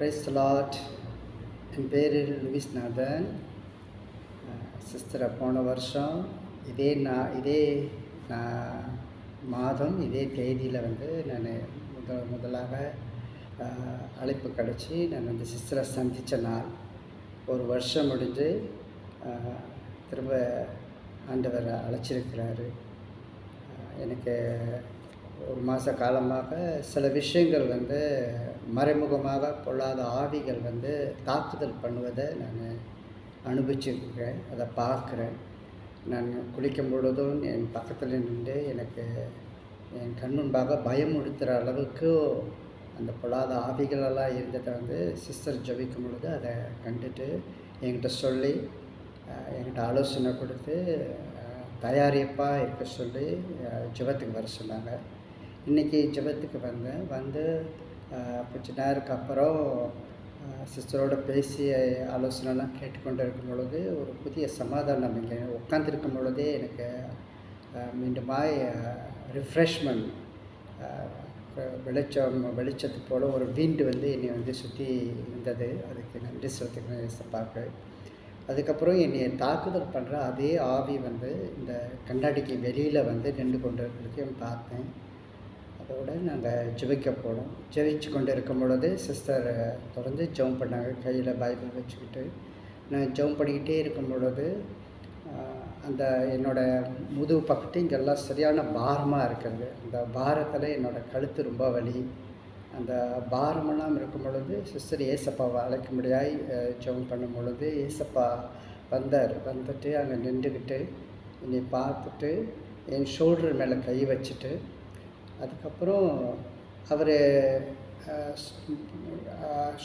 Price lot என் பேர் Lewis நாதன் சிஸ்டரை போன வருஷம் இதே நான் இதே நான் மாதம் இதே தேதியில் வந்து நான் முதல் முதலாக அழைப்பு கிடச்சி நான் வந்து சிஸ்டரை சந்தித்த நாள். ஒரு வருஷம் முடிஞ்சு திரும்ப ஆண்டவர் அழைச்சிருக்கிறாரு. எனக்கு ஒரு மாத காலமாக சில விஷயங்கள் வந்து மறைமுகமாக பொல்லாத ஆவிகள் வந்து தாக்குதல் பண்ணுவதை நான் அனுபவிச்சிருக்கிறேன் அதை பார்க்குறேன். நான் குளிக்கும் பொழுதும் என் பக்கத்தில் நின்று எனக்கு என் கண் முன்பாக பயமுறுத்துகிற அளவுக்கு அந்த பொல்லாத ஆவிகளெல்லாம் இருந்ததை வந்து சிஸ்டர் ஜபிக்கும் பொழுது அதை கண்டுட்டு என்கிட்ட சொல்லி என்கிட்ட ஆலோசனை கொடுத்து தயாரிப்பாக இருக்க சொல்லி ஜபத்துக்கு வர சொன்னாங்க. இன்றைக்கி ஜபத்துக்கு வந்தேன் வந்து கொஞ்ச நேரத்துக்கு அப்புறம் சிஸ்டரோட பேசி ஆலோசனைலாம் கேட்டுக்கொண்டு இருக்கும் பொழுது ஒரு புதிய சமாதானம் இங்கே உட்காந்துருக்கும் பொழுதே எனக்கு மீண்டுமாய் ரிஃப்ரெஷ்மெண்ட் வெளிச்சம் வெளிச்சத்து போல் ஒரு வீண்டு வந்து என்னை வந்து சுற்றி இருந்தது. அதுக்கு நன்றி செலுத்துக்கிறேன் பார்க்க அதுக்கப்புறம் என்னை தாக்குதல் பண்ணுற அதே ஆவி வந்து இந்த கண்ணாடிக்கு வெளியில் வந்து நின்று கொண்டு இருக்கிறதையும் பார்த்தேன். அதோட நாங்கள் ஜெபிக்க போனோம் ஜெபிச்சு கொண்டு இருக்கும் பொழுது சிஸ்டர் தொடர்ந்து ஜெபம் பண்ணாங்க. கையில் பைபிள் வச்சுக்கிட்டு. நான் ஜெபம் பண்ணிக்கிட்டே இருக்கும் பொழுது அந்த என்னோடய முதுகு பக்கத்து இங்கெல்லாம் சரியான பாரமாக இருக்குது அந்த பாரத்தில் என்னோட கழுத்து ரொம்ப வலி. அந்த பாரமெல்லாம் இருக்கும் பொழுது சிஸ்டர் ஏசப்பாவை அழைக்க முடியாய் ஜவுன் ஜெபம் பண்ணும் பொழுது ஏசப்பா வந்தார். வந்துட்டு அங்கே நின்றுக்கிட்டு என்னை பார்த்துட்டு என் ஷோல்டர் மேலே கை வச்சுட்டு அதுக்கப்புறம் அவர்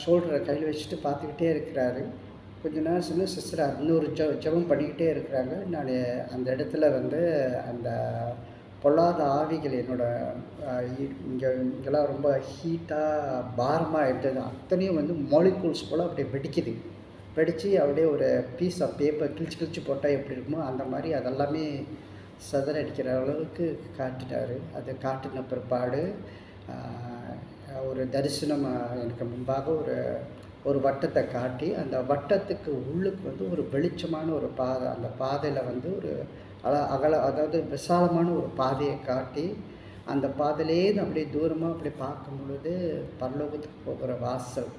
ஷோல்டரை கையில் வச்சுட்டு பார்த்துக்கிட்டே இருக்கிறாரு. கொஞ்ச நேரம் சொன்ன சிஸ்டர் இன்னொரு ஜ ஜபம் பண்ணிக்கிட்டே இருக்கிறாங்க. நான் அந்த இடத்துல வந்து அந்த பொல்லாத ஆவிகள் என்னோடய இங்கே இங்கெல்லாம் ரொம்ப ஹீட்டாக பாரமாக இருந்தது. அத்தனையும் வந்து மாலிகூல்ஸ் போல் அப்படியே வெடிக்குது. வெடித்து அப்படியே ஒரு பீஸ் ஆஃப் பேப்பர் கிழிச்சு கிழிச்சு போட்டால் எப்படி இருக்குமோ அந்த மாதிரி அதெல்லாமே சதறடிக்கிற அளவுக்கு காட்டினார் அது காட்டின பிற்பாடு ஒரு தரிசனம் எனக்கு முன்பாக ஒரு ஒரு வட்டத்தை காட்டி அந்த வட்டத்துக்கு உள்ளுக்கு வந்து ஒரு வெளிச்சமான ஒரு பாதை அந்த பாதையில் வந்து ஒரு அல அகல அதாவது விசாலமான ஒரு பாதையை காட்டி அந்த பாதையிலே அப்படியே தூரமாக அப்படி பார்க்கும் பொழுது பரலோகத்துக்கு போகிற வாசல்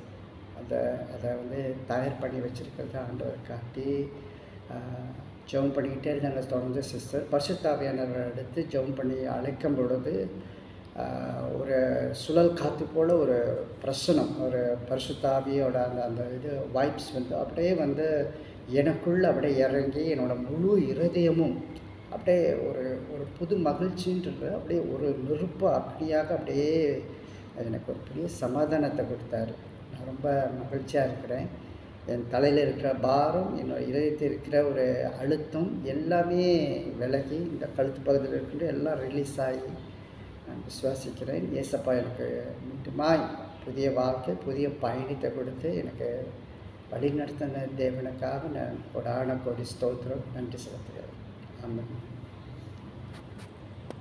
அதை அதை வந்து தயார் பண்ணி வச்சுருக்கிறத ஆண்டவர் காட்டி ஜெபம் பண்ணிக்கிட்டே இருந்தாங்க தொடர்ந்து சிஸ்டர். பரிசுத்தாவியானவரை எடுத்து ஜெபம் பண்ணி அழைக்கும் பொழுது ஒரு சுழல் காற்று போல் ஒரு பிரசனம் ஒரு பரிசுத்தாவியோட அந்த அந்த இது வைப்ஸ் வந்து அப்படியே வந்து எனக்குள்ளே அப்படியே இறங்கி என்னோடய முழு இருதயமும் அப்படியே ஒரு ஒரு புது மகிழ்ச்சின்றது அப்படியே ஒரு நெருப்பு அப்படியாக அப்படியே அது எனக்கு ஒரு பெரிய சமாதானத்தை கொடுத்தாரு. நான் ரொம்ப மகிழ்ச்சியாக இருக்கிறேன். என் தலையில் இருக்கிற பாரம் என்னோட இதயத்தில் இருக்கிற ஒரு அழுத்தம் எல்லாமே விலகி இந்த கழுத்து பகுதியில் இருக்கின்ற எல்லாம் ரிலீஸ் ஆகி நான் விசுவாசிக்கிறேன். ஏசப்பா எனக்கு மீண்டுமாய் புதிய வாழ்க்கை புதிய பயணத்தை கொடுத்து எனக்கு வழிநடத்தின தேவனுக்காக நான் கொடான கோடி ஸ்தோத்திரம். நன்றி செலுத்துகிறேன். ஆமாம்